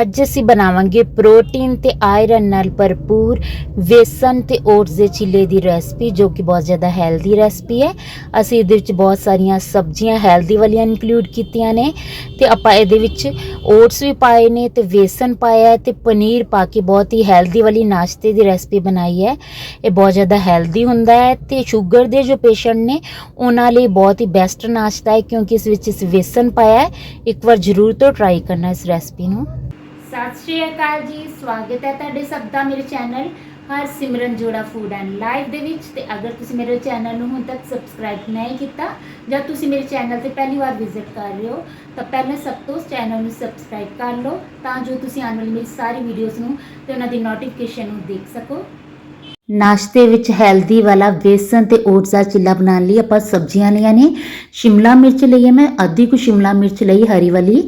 ਅੱਜ ਅਸੀਂ ਬਣਾਵਾਂਗੇ ਪ੍ਰੋਟੀਨ ਤੇ ਆਇਰਨ ਨਾਲ ਭਰਪੂਰ ਵੇਸਨ ਤੇ ਓਟਸ ਦੇ ਚਿੱਲੇ ਦੀ ਰੈਸਪੀ, ਜੋ ਕਿ ਬਹੁਤ ਜ਼ਿਆਦਾ ਹੈਲਦੀ ਰੈਸਪੀ ਹੈ। ਅਸੀਂ ਇਹਦੇ ਵਿੱਚ ਬਹੁਤ ਸਾਰੀਆਂ ਸਬਜ਼ੀਆਂ ਹੈਲਦੀ ਵਾਲੀਆਂ ਇਨਕਲੂਡ ਕੀਤੀਆਂ ਨੇ ਤੇ ਆਪਾਂ ਇਹਦੇ ਵਿੱਚ ਓਟਸ ਵੀ ਪਾਏ ਨੇ ਤੇ ਵੇਸਨ ਪਾਇਆ ਹੈ ਤੇ ਪਨੀਰ ਪਾ ਕੇ ਬਹੁਤ ਹੀ ਹੈਲਦੀ ਵਾਲੀ ਨਾਸ਼ਤੇ ਦੀ ਰੈਸਪੀ ਬਣਾਈ ਹੈ। ਇਹ ਬਹੁਤ ਜ਼ਿਆਦਾ ਹੈਲਦੀ ਹੁੰਦਾ ਹੈ ਤੇ ਸ਼ੂਗਰ ਦੇ ਜੋ ਪੇਸ਼ੈਂਟ ਨੇ, ਉਹਨਾਂ ਲਈ ਬਹੁਤ ਹੀ ਬੈਸਟ ਨਾਸ਼ਤਾ ਹੈ, ਕਿਉਂਕਿ ਇਸ ਵਿੱਚ ਇਸ ਵੇਸਨ ਪਾਇਆ ਹੈ। ਇੱਕ ਵਾਰ ਜ਼ਰੂਰ ਤੋਂ ਟਰਾਈ ਕਰਨਾ ਇਸ ਰੈਸਪੀ ਨੂੰ। ਸਤਿ ਸ਼੍ਰੀ ਅਕਾਲ ਜੀ, ਸਵਾਗਤ ਹੈ ਤੁਹਾਡੇ ਸਭ ਦਾ ਮੇਰੇ ਚੈਨਲ ਹਰ ਸਿਮਰਨ ਜੋੜਾ ਫੂਡ ਐਂਡ ਲਾਈਫ ਦੇ ਵਿੱਚ। ਤੇ ਅਗਰ ਤੁਸੀਂ ਮੇਰੇ ਚੈਨਲ ਨੂੰ ਹੁਣ ਤੱਕ ਸਬਸਕ੍ਰਾਈਬ ਨਹੀਂ ਕੀਤਾ ਜਾਂ ਤੁਸੀਂ ਮੇਰੇ ਚੈਨਲ ਤੇ ਪਹਿਲੀ ਵਾਰ ਵਿਜ਼ਿਟ ਕਰ ਰਹੇ ਹੋ, ਤਾਂ ਪਹਿਲਾਂ ਸਭ ਤੋਂ ਉਸ ਚੈਨਲ ਨੂੰ ਸਬਸਕ੍ਰਾਈਬ ਕਰ ਲਓ ਤਾਂ ਜੋ ਤੁਸੀਂ ਆਉਣ ਵਾਲੀ ਮੇਰੀ ਸਾਰੀ ਵੀਡੀਓਜ਼ ਨੂੰ ਤੇ ਉਹਨਾਂ ਦੀ ਨੋਟੀਫਿਕੇਸ਼ਨ ਨੂੰ ਦੇਖ ਸਕੋ। ਨਾਸ਼ਤੇ ਵਿੱਚ ਹੈਲਦੀ ਵਾਲਾ ਬੇਸਨ ਤੇ ਓਟਸ ਦਾ ਚਿੱਲਾ ਬਣਾਉਣ ਲਈ ਆਪਾਂ ਸਬਜ਼ੀਆਂ ਲਈਆਂ ਨੇ। ਸ਼ਿਮਲਾ ਮਿਰਚ ਲਈ ਹੈ ਮੈਂ ਅੱਧੀ ਕੁ ਸ਼ਿਮਲਾ ਮਿਰਚ ਲਈ ਹਰੀ ਵਾਲੀ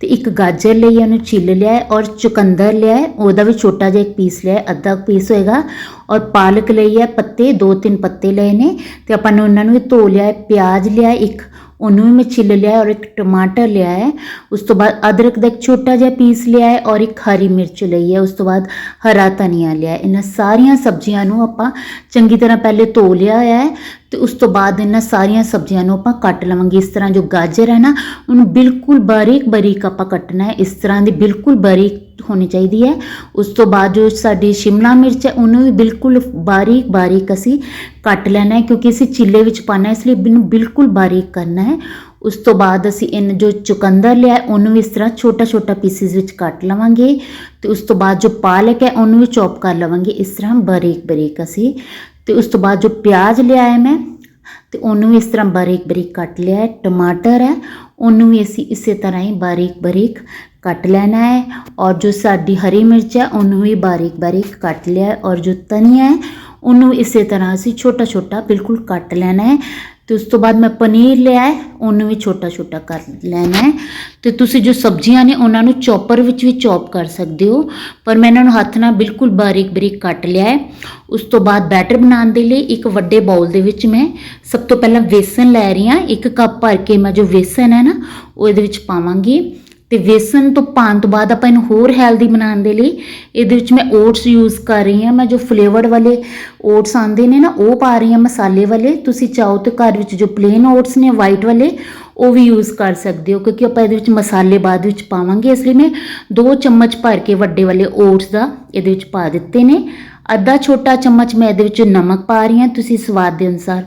ਤੇ ਇੱਕ ਗਾਜਰ ਲਈ ਹੈ, ਉਹਨੂੰ ਛਿੱਲ ਲਿਆ ਔਰ ਚੁਕੰਦਰ ਲਿਆ ਉਹਦਾ ਵੀ ਛੋਟਾ ਜਿਹਾ ਇੱਕ ਪੀਸ ਲਿਆ ਅੱਧਾ ਪੀਸ ਹੋਏਗਾ। ਔਰ ਪਾਲਕ ਲਈ ਹੈ ਪੱਤੇ ਦੋ ਤਿੰਨ ਪੱਤੇ ਲਏ ਨੇ ਤੇ ਆਪਾਂ ਨੇ ਉਹਨਾਂ ਨੂੰ ਵੀ ਧੋ ਲਿਆ ਹੈ ਪਿਆਜ਼ ਲਿਆ ਇੱਕ ਉਹਨੂੰ ਵੀ ਮੈਂ ਛਿੱਲ ਲਿਆ ਹੈ ਔਰ ਇੱਕ ਟਮਾਟਰ ਲਿਆ ਹੈ ਉਸ ਤੋਂ ਬਾਅਦ ਅਦਰਕ ਦਾ ਇੱਕ ਛੋਟਾ ਜਿਹਾ ਪੀਸ ਲਿਆ ਹੈ ਔਰ ਇੱਕ ਹਰੀ ਮਿਰਚ ਲਈ ਹੈ ਉਸ ਤੋਂ ਬਾਅਦ ਹਰਾ ਧਨੀਆ ਲਿਆ ਹੈ ਇਹਨਾਂ ਸਾਰੀਆਂ ਸਬਜ਼ੀਆਂ ਨੂੰ ਆਪਾਂ ਚੰਗੀ ਤਰ੍ਹਾਂ ਪਹਿਲੇ ਧੋ ਲਿਆ ਹੋਇਆ ਹੈ ਤੇ ਉਸ ਤੋਂ ਬਾਅਦ ਇਹਨਾਂ ਸਾਰੀਆਂ ਸਬਜ਼ੀਆਂ ਨੂੰ ਆਪਾਂ ਕੱਟ ਲਵਾਂਗੇ। ਇਸ ਤਰ੍ਹਾਂ ਜੋ ਗਾਜਰ ਹੈ ਨਾ, ਉਹਨੂੰ ਬਿਲਕੁਲ ਬਾਰੀਕ ਬਾਰੀਕ ਆਪਾਂ ਕੱਟਣਾ ਹੈ। ਇਸ ਤਰ੍ਹਾਂ ਦੀ ਬਿਲਕੁਲ ਬਾਰੀਕ ਹੋਣੀ ਚਾਹੀਦੀ ਹੈ। ਉਸ ਤੋਂ ਬਾਅਦ ਜੋ ਸਾਡੀ ਸ਼ਿਮਲਾ ਮਿਰਚ ਹੈ, ਉਹਨੂੰ ਵੀ ਬਿਲਕੁਲ ਬਾਰੀਕ ਬਾਰੀਕ ਅਸੀਂ ਕੱਟ ਲੈਣਾ ਹੈ ਕਿਉਂਕਿ ਅਸੀਂ ਚਿੱਲੇ ਵਿੱਚ ਪਾਣਾ ਇਸ ਲਈ ਇਹਨੂੰ ਬਿਲਕੁਲ ਬਾਰੀਕ ਕਰਨਾ ਹੈ। ਉਸ ਤੋਂ ਬਾਅਦ ਅਸੀਂ ਇਹਨ ਜੋ ਚੁਕੰਦਰ ਲਿਆ ਉਹਨੂੰ ਵੀ ਇਸ ਤਰ੍ਹਾਂ ਛੋਟਾ ਛੋਟਾ ਪੀਸਿਸ ਵਿੱਚ ਕੱਟ ਲਵਾਂਗੇ। ਤੇ ਉਸ ਤੋਂ ਬਾਅਦ ਜੋ ਪਾਲਕ ਹੈ, ਉਹਨੂੰ ਵੀ ਚੌਪ ਕਰ ਲਵਾਂਗੇ। ਇਸ ਤਰ੍ਹਾਂ ਬਾਰੀਕ ਬਾਰੀਕ ਅਸੀਂ ਤੇ ਉਸ ਤੋਂ ਬਾਅਦ ਜੋ ਪਿਆਜ਼ ਲਿਆ ਹੈ ਮੈਂ, ਤੇ ਉਹਨੂੰ ਵੀ ਇਸ ਤਰ੍ਹਾਂ ਬਾਰੀਕ ਬਾਰੀਕ ਕੱਟ ਲਿਆ ਹੈ। ਟਮਾਟਰ ਹੈ, ਉਹਨੂੰ ਵੀ ਅਸੀਂ ਇਸੇ ਤਰ੍ਹਾਂ ਹੀ ਬਾਰੀਕ ਬਾਰੀਕ ਕੱਟ ਲੈਣਾ ਹੈ। ਔਰ ਜੋ ਸਾਡੀ ਹਰੀ ਮਿਰਚ ਹੈ, ਉਹਨੂੰ ਵੀ ਬਾਰੀਕ ਬਾਰੀਕ ਕੱਟ ਲਿਆ ਔਰ ਜੋ ਧਨੀਆ ਹੈ, ਉਹਨੂੰ ਵੀ ਇਸੇ ਤਰ੍ਹਾਂ ਅਸੀਂ ਛੋਟਾ ਛੋਟਾ ਬਿਲਕੁਲ ਕੱਟ ਲੈਣਾ ਹੈ। ਤੇ ਉਸ ਤੋਂ ਬਾਅਦ ਮੈਂ ਪਨੀਰ ਲਿਆ ਹੈ, ਉਹਨੂੰ ਵੀ ਛੋਟਾ ਛੋਟਾ ਕਰ ਲੈਣਾ ਹੈ। ਤੇ ਤੁਸੀਂ ਜੋ ਸਬਜ਼ੀਆਂ ਨੇ ਉਹਨਾਂ ਨੂੰ ਚੌਪਰ ਵਿੱਚ ਵੀ ਚੌਪ ਕਰ ਸਕਦੇ ਹੋ, ਪਰ ਮੈਂ ਇਹਨਾਂ ਨੂੰ ਹੱਥ ਨਾਲ ਬਿਲਕੁਲ ਬਾਰੀਕ ਬਾਰੀਕ ਕੱਟ ਲਿਆ ਹੈ। ਉਸ ਤੋਂ ਬਾਅਦ ਬੈਟਰ ਬਣਾਉਣ ਦੇ ਲਈ ਇੱਕ ਵੱਡੇ ਬਾਉਲ ਦੇ ਵਿੱਚ ਮੈਂ ਸਭ ਤੋਂ ਪਹਿਲਾਂ ਵੇਸਨ ਲੈ ਰਹੀ ਹਾਂ। ਇੱਕ ਕੱਪ ਭਰ ਕੇ ਮੈਂ ਜੋ ਵੇਸਨ ਹੈ ਨਾ, ਉਹ ਇਹਦੇ ਵਿੱਚ ਪਾਵਾਂਗੀ। ਤੇ ਵੇਸਨ ਤੋਂ ਪਾਉਣ ਤੋਂ ਬਾਅਦ ਆਪਾਂ ਇਹਨੂੰ ਹੋਰ ਹੈਲਦੀ ਬਣਾਉਣ ਦੇ ਲਈ ਇਹਦੇ ਵਿੱਚ ਮੈਂ ਓਟਸ ਯੂਜ਼ ਕਰ ਰਹੀ ਹਾਂ। ਮੈਂ ਜੋ ਫਲੇਵਰਡ ਵਾਲੇ ਓਟਸ ਆਉਂਦੇ ਨੇ ਨਾ, ਉਹ ਪਾ ਰਹੀ ਹਾਂ ਮਸਾਲੇ ਵਾਲੇ। ਤੁਸੀਂ ਚਾਹੋ ਤੇ ਘਰ ਵਿੱਚ ਜੋ ਪਲੇਨ ਓਟਸ ਨੇ ਵਾਈਟ ਵਾਲੇ, ਉਹ ਵੀ ਯੂਜ਼ ਕਰ ਸਕਦੇ ਹੋ, ਕਿਉਂਕਿ ਆਪਾਂ ਇਹਦੇ ਵਿੱਚ ਮਸਾਲੇ ਬਾਅਦ ਵਿੱਚ ਪਾਵਾਂਗੇ। ਇਸ ਲਈ ਮੈਂ 2 ਚਮਚ ਭਰ ਕੇ ਵੱਡੇ ਵਾਲੇ ਓਟਸ ਦਾ ਇਹਦੇ ਵਿੱਚ ਪਾ ਦਿੱਤੇ ਨੇ। ਅੱਧਾ ਛੋਟਾ ਚਮਚ ਮੈਂ ਇਹਦੇ ਵਿੱਚ ਨਮਕ ਪਾ ਰਹੀ ਹਾਂ। ਤੁਸੀਂ ਸਵਾਦ ਦੇ ਅਨੁਸਾਰ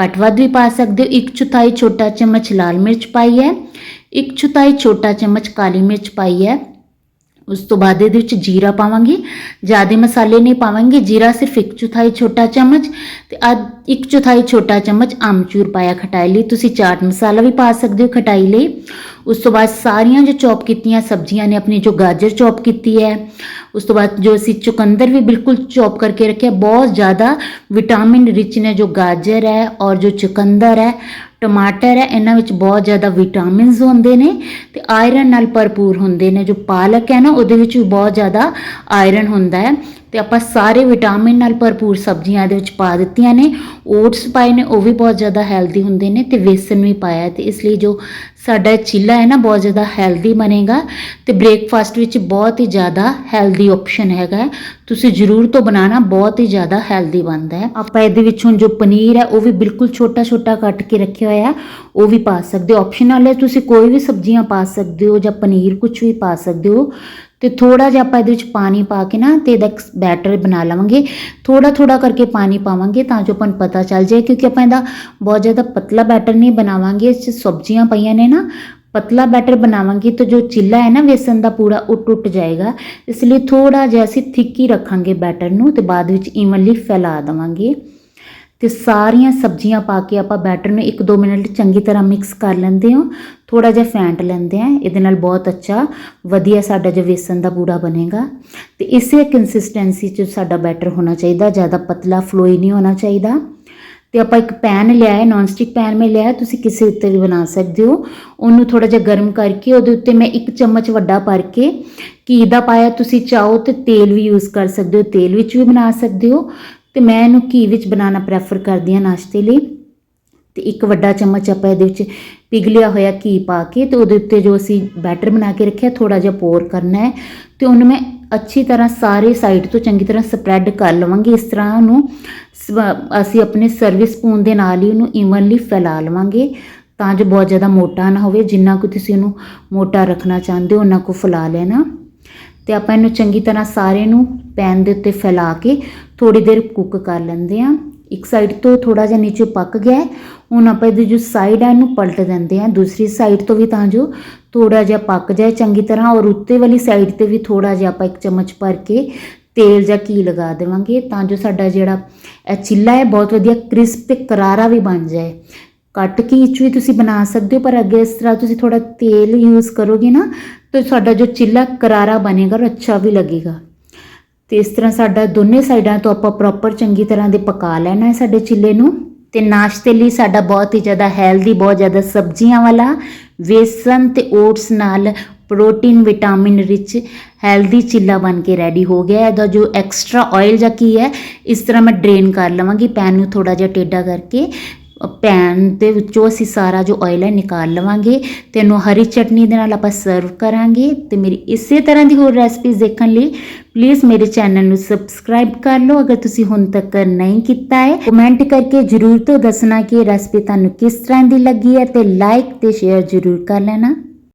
ਘੱਟ ਵੱਧ ਵੀ ਪਾ ਸਕਦੇ ਹੋ। ਇੱਕ ਚੌਥਾਈ ਛੋਟਾ ਚਮਚ ਲਾਲ ਮਿਰਚ ਪਾਈ ਹੈ। ਇੱਕ ਚੌਥਾਈ ਛੋਟਾ ਚਮਚ ਕਾਲੀ ਮਿਰਚ ਪਾਈ ਹੈ ਉਸ ਤੋਂ ਬਾਅਦ ਇਹਦੇ ਵਿੱਚ ਜੀਰਾ ਪਾਵਾਂਗੇ ਜ਼ਿਆਦਾ ਮਸਾਲੇ ਨਹੀਂ ਪਾਵਾਂਗੇ ਜੀਰਾ ਸਿਰਫ ਇੱਕ ਚੌਥਾਈ ਛੋਟਾ ਚਮਚ ਤੇ ਅੱਧ ਇੱਕ ਚੌਥਾਈ ਛੋਟਾ ਚਮਚ ਆਮਚੂਰ ਪਾਇਆ ਖਟਾਈ ਲਈ ਤੁਸੀਂ ਚਾਟ ਮਸਾਲਾ ਵੀ ਪਾ ਸਕਦੇ ਹੋ ਖਟਾਈ ਲਈ ਉਸ ਤੋਂ ਬਾਅਦ ਸਾਰੀਆਂ ਜੋ ਚੌਪ ਕੀਤੀਆਂ ਸਬਜ਼ੀਆਂ ਨੇ ਆਪਣੀ ਜੋ ਗਾਜਰ ਚੌਪ ਕੀਤੀ ਹੈ ਉਸ ਤੋਂ ਬਾਅਦ ਜੋ ਅਸੀਂ ਚੁਕੰਦਰ ਵੀ ਬਿਲਕੁਲ ਚੌਪ ਕਰਕੇ ਰੱਖਿਆ ਬਹੁਤ ਜ਼ਿਆਦਾ ਵਿਟਾਮਿਨ ਰਿਚ ਨੇ ਜੋ ਗਾਜਰ ਹੈ ਔਰ ਜੋ ਚੁਕੰਦਰ ਹੈ ਟਮਾਟਰ ਹੈ, ਇਹਨਾਂ ਵਿੱਚ ਬਹੁਤ ਜ਼ਿਆਦਾ ਵਿਟਾਮਿਨਸ ਹੁੰਦੇ ਨੇ ਤੇ ਆਇਰਨ ਨਾਲ ਭਰਪੂਰ ਹੁੰਦੇ ਨੇ। ਜੋ ਪਾਲਕ ਹੈ ਨਾ, ਉਹਦੇ ਵਿੱਚ ਵੀ ਬਹੁਤ ਜ਼ਿਆਦਾ ਆਇਰਨ ਹੁੰਦਾ ਹੈ। ਤੇ ਆਪਾਂ ਸਾਰੇ ਵਿਟਾਮਿਨ ਨਾਲ ਭਰਪੂਰ ਸਬਜ਼ੀਆਂ ਇਹਦੇ ਵਿੱਚ ਪਾ ਦਿੱਤੀਆਂ ਨੇ। ਓਟਸ ਪਾਏ ਨੇ, ਉਹ ਵੀ ਬਹੁਤ ਜ਼ਿਆਦਾ ਹੈਲਦੀ ਹੁੰਦੇ ਨੇ ਤੇ ਵੇਸਨ ਵੀ ਪਾਇਆ ਹੈ ਤੇ ਇਸ ਲਈ ਜੋ ਸਾਡਾ ਚਿੱਲਾ ਹੈ ਨਾ, ਬਹੁਤ ਜ਼ਿਆਦਾ ਹੈਲਦੀ ਬਣੇਗਾ ਤੇ ਬ੍ਰੇਕਫਾਸਟ ਵਿੱਚ ਬਹੁਤ ਹੀ ਜ਼ਿਆਦਾ ਹੈਲਦੀ ਆਪਸ਼ਨ ਹੈਗਾ ਤੁਸੀਂ ਜ਼ਰੂਰ ਤੋਂ ਬਣਾਣਾ ਬਹੁਤ ਹੀ ਜ਼ਿਆਦਾ ਹੈਲਦੀ ਬਣਦਾ ਹੈ। ਆਪਾਂ ਇਹਦੇ ਵਿੱਚ ਹੁਣ ਜੋ ਪਨੀਰ ਹੈ, ਉਹ ਵੀ ਬਿਲਕੁਲ ਛੋਟਾ ਛੋਟਾ ਕੱਟ ਕੇ ਰੱਖਿਆ ਹੋਇਆ ਹੈ, ਉਹ ਵੀ ਪਾ ਸਕਦੇ ਹੋ। ਆਪਸ਼ਨਲ ਹੈ ਤੁਸੀਂ ਕੋਈ ਵੀ ਸਬਜ਼ੀਆਂ ਪਾ ਸਕਦੇ ਹੋ ਜਾਂ ਪਨੀਰ ਕੁਝ ਵੀ ਪਾ ਸਕਦੇ ਹੋ। ਤੇ ਥੋੜਾ ਜਿਹਾ ਆਪਾਂ ਇਹਦੇ ਵਿੱਚ ਪਾਣੀ ਪਾ ਕੇ ਨਾ ਤੇ ਇਹਦਾ ਬੈਟਰ ਬਣਾ ਲਵਾਂਗੇ। ਥੋੜਾ ਥੋੜਾ ਕਰਕੇ ਪਾਣੀ ਪਾਵਾਂਗੇ ਤਾਂ ਜੋ ਆਪਾਂ ਨੂੰ ਪਤਾ ਚੱਲ ਜਾਏ ਕਿਉਂਕਿ ਆਪਾਂ ਇਹਦਾ ਬਹੁਤ ਜ਼ਿਆਦਾ ਪਤਲਾ ਬੈਟਰ ਨਹੀਂ ਬਣਾਵਾਂਗੇ। ਇਸ 'ਚ ਸਬਜ਼ੀਆਂ ਪਈਆਂ ਨੇ ਨਾ, ਪਤਲਾ ਬੈਟਰ ਬਣਾਵਾਂਗੇ ਤਾਂ ਜੋ ਚਿੱਲਾ ਹੈ ਨਾ ਵੇਸਨ ਦਾ ਪੂਰਾ ਉਹ ਟੁੱਟ ਜਾਏਗਾ। ਇਸ ਲਈ ਥੋੜਾ ਜਿਹਾ ਅਸੀਂ ਥਿੱਕ ਹੀ ਰੱਖਾਂਗੇ ਬੈਟਰ ਨੂੰ ਤੇ ਬਾਅਦ ਵਿੱਚ ਈਵਨਲੀ ਫੈਲਾ ਦੇਵਾਂਗੇ। ਤੇ ਸਾਰੀਆਂ ਸਬਜ਼ੀਆਂ ਪਾ ਕੇ ਆਪਾਂ ਬੈਟਰ ਨੂੰ 1-2 ਮਿੰਟ ਚੰਗੀ ਤਰ੍ਹਾਂ ਮਿਕਸ ਕਰ ਲੈਂਦੇ ਹਾਂ। ਥੋੜਾ ਜਿਹਾ ਫੈਂਟ ਲੈਂਦੇ ਹਾਂ ਇਹਦੇ ਨਾਲ ਬਹੁਤ ਅੱਛਾ ਵਧੀਆ ਸਾਡਾ ਜੋ ਵੇਸਨ ਦਾ ਪੂੜਾ ਬਣੇਗਾ। ਤੇ ਇਸੇ ਕੰਸਿਸਟੈਂਸੀ 'ਚ ਸਾਡਾ ਬੈਟਰ ਹੋਣਾ ਚਾਹੀਦਾ, ਜ਼ਿਆਦਾ ਪਤਲਾ ਫਲੋਈ ਨਹੀਂ ਹੋਣਾ ਚਾਹੀਦਾ। ਤੇ ਆਪਾਂ ਇੱਕ ਪੈਨ ਲਿਆ ਹੈ ਨਾਨ ਸਟਿਕ ਪੈਨ ਮੈਂ ਲਿਆ ਤੁਸੀਂ ਕਿਸੇ ਉੱਤੇ ਵੀ ਬਣਾ ਸਕਦੇ ਹੋ। ਉਹਨੂੰ ਥੋੜਾ ਜਿਹਾ ਗਰਮ ਕਰਕੇ ਉਹਦੇ ਉੱਤੇ ਮੈਂ ਇੱਕ ਚਮਚ ਵੱਡਾ ਭਰ ਕੇ ਘੀ ਦਾ ਪਾਇਆ, ਤੁਸੀਂ ਚਾਹੋ ਤੇ ਤੇਲ ਵੀ ਯੂਜ਼ ਕਰ ਸਕਦੇ ਹੋ, ਤੇਲ ਵਿੱਚ ਵੀ ਬਣਾ ਸਕਦੇ ਹੋ। ਤੇ ਮੈਂ ਇਹਨੂੰ ਘੀ ਵਿੱਚ ਬਣਾਉਣਾ ਪ੍ਰੈਫਰ ਕਰਦੀ ਹਾਂ ਨਾਸ਼ਤੇ ਲਈ। ਤੇ ਇੱਕ ਵੱਡਾ ਚਮਚ ਆਪਾਂ ਇਹਦੇ ਵਿੱਚ ਪਿਘਲਿਆ ਹੋਇਆ ਘੀ ਪਾ ਕੇ ਤੇ ਉਹਦੇ ਉੱਤੇ ਜੋ ਅਸੀਂ ਬੈਟਰ ਬਣਾ ਕੇ ਰੱਖਿਆ ਥੋੜਾ ਜਿਹਾ ਪੋਰ ਕਰਨਾ ਹੈ ਤੇ ਉਹਨੂੰ ਮੈਂ ਅੱਛੀ ਤਰ੍ਹਾਂ ਸਾਰੇ ਸਾਈਡ ਤੋਂ ਚੰਗੀ ਤਰ੍ਹਾਂ ਸਪਰੈਡ ਕਰ ਲਵਾਂਗੀ। ਇਸ ਤਰ੍ਹਾਂ ਉਹਨੂੰ ਸਵ- ਅਸੀਂ ਆਪਣੇ ਸਰਵਿਸ ਸਪੂਨ ਦੇ ਨਾਲ ਹੀ ਉਹਨੂੰ ਇਵਨਲੀ ਫੈਲਾ ਲਵਾਂਗੇ ਤਾਂ ਜੋ ਬਹੁਤ ਜ਼ਿਆਦਾ ਮੋਟਾ ਨਾ ਹੋਵੇ। ਜਿੰਨਾ ਕੁ ਤੁਸੀਂ ਉਹਨੂੰ ਮੋਟਾ ਰੱਖਣਾ ਚਾਹੁੰਦੇ ਹੋ ਉਹਨਾਂ ਕੁ ਫੈਲਾ ਲੈਣਾ। ਤੇ ਆਪਾਂ ਇਹਨੂੰ ਚੰਗੀ ਤਰ੍ਹਾਂ ਸਾਰੇ ਨੂੰ ਪੈਨ ਦੇ ਉੱਤੇ ਫੈਲਾ ਕੇ ਥੋੜੀ ਦੇਰ ਕੁੱਕ ਕਰ ਲੈਂਦੇ ਆ ਇੱਕ ਸਾਈਡ ਤੋਂ ਥੋੜਾ ਜਿਹਾ ਨੀਚੇ ਪੱਕ ਗਿਆ ਹੈ। ਹੁਣ ਆਪਾਂ ਇਹਦੀ ਜੋ ਸਾਈਡ ਆ, ਇਹਨੂੰ ਪਲਟ ਦਿੰਦੇ ਆ ਦੂਸਰੀ ਸਾਈਡ ਤੋਂ ਵੀ ਤਾਂ ਜੋ ਥੋੜਾ ਜਿਹਾ ਪੱਕ ਜਾਏ ਚੰਗੀ ਤਰ੍ਹਾਂ, ਔਰ ਉੱਤੇ ਵਾਲੀ ਸਾਈਡ ਤੇ ਵੀ ਥੋੜਾ ਜਿਹਾ ਆਪਾਂ ਇੱਕ ਚਮਚ ਭਰ ਕੇ ਤੇਲ ਜਾਂ ਘੀ ਲਗਾ ਦੇਵਾਂਗੇ, ਤਾਂ ਜੋ ਸਾਡਾ ਜਿਹੜਾ ਇਹ ਚਿੱਲਾ ਹੈ, ਬਹੁਤ ਵਧੀਆ ਕ੍ਰਿਸਪ ਤੇ ਕਰਾਰਾ ਵੀ ਬਣ ਜਾਏ ਕੱਟ ਘੀ ਚ ਵੀ ਤੁਸੀਂ ਬਣਾ ਸਕਦੇ ਹੋ, ਪਰ ਅੱਗੇ ਇਸ ਤਰ੍ਹਾਂ ਤੁਸੀਂ ਥੋੜਾ ਤੇਲ ਯੂਜ਼ ਕਰੋਗੇ ਨਾ, ਤਾਂ ਸਾਡਾ ਜੋ ਚਿੱਲਾ ਕਰਾਰਾ ਬਣੇਗਾ ਔਰ ਅੱਛਾ ਵੀ ਲੱਗੇਗਾ ਤੇ ਇਸ ਤਰ੍ਹਾਂ ਸਾਡਾ ਦੋਨੇ ਸਾਈਡਾਂ ਤੋਂ ਆਪਾਂ ਪ੍ਰੋਪਰ ਚੰਗੀ ਤਰ੍ਹਾਂ ਦੇ ਪਕਾ ਲੈਣਾ ਹੈ ਸਾਡੇ ਚਿੱਲੇ ਨੂੰ ਤੇ ਨਾਸ਼ਤੇ ਲਈ ਸਾਡਾ ਬਹੁਤ ਹੀ ਜ਼ਿਆਦਾ ਹੈਲਦੀ ਬਹੁਤ ਜ਼ਿਆਦਾ ਸਬਜ਼ੀਆਂ ਵਾਲਾ ਵੇਸਨ ਤੇ ਓਟਸ ਨਾਲ protein vitamin rich healthy chilla ਬਣ ਕੇ ਰੈਡੀ ਹੋ ਗਿਆ ਹੈ। ਇਹਦਾ ਜੋ ਐਕਸਟਰਾ ਆਇਲ ਜਾਂ ਕੀ ਹੈ, ਇਸ ਤਰ੍ਹਾਂ ਮੈਂ ਡਰੇਨ ਕਰ ਲਵਾਂਗੀ ਪੈਨ ਨੂੰ ਥੋੜਾ ਜਿਹਾ ਟੇਢਾ ਕਰਕੇ ਪੈਨ ਦੇ ਵਿੱਚੋਂ ਅਸੀਂ ਸਾਰਾ ਜੋ ਆਇਲ ਹੈ ਨਿਕਾਲ ਲਵਾਂਗੇ ਤੇ ਇਹਨੂੰ ਹਰੀ ਚਟਨੀ ਦੇ ਨਾਲ ਆਪਾਂ ਸਰਵ ਕਰਾਂਗੇ ਤੇ ਮੇਰੀ ਇਸੇ ਤਰ੍ਹਾਂ ਦੀ ਹੋਰ ਰੈਸਪੀਜ਼ ਦੇਖਣ ਲਈ ਪਲੀਜ਼ ਮੇਰੇ ਚੈਨਲ ਨੂੰ ਸਬਸਕ੍ਰਾਈਬ ਕਰ ਲਓ। ਅਗਰ ਤੁਸੀਂ ਹੁਣ ਤੱਕ ਨਹੀਂ ਕੀਤਾ ਹੈ ਕਮੈਂਟ ਕਰਕੇ ਜਰੂਰ ਤੋਂ ਦੱਸਣਾ ਕਿ ਇਹ ਰੈਸਪੀ ਤੁਹਾਨੂੰ ਕਿਸ ਤਰ੍ਹਾਂ ਦੀ ਲੱਗੀ ਹੈ ਤੇ ਲਾਈਕ ਤੇ ਸ਼ੇਅਰ ਜਰੂਰ ਕਰ ਲੈਣਾ।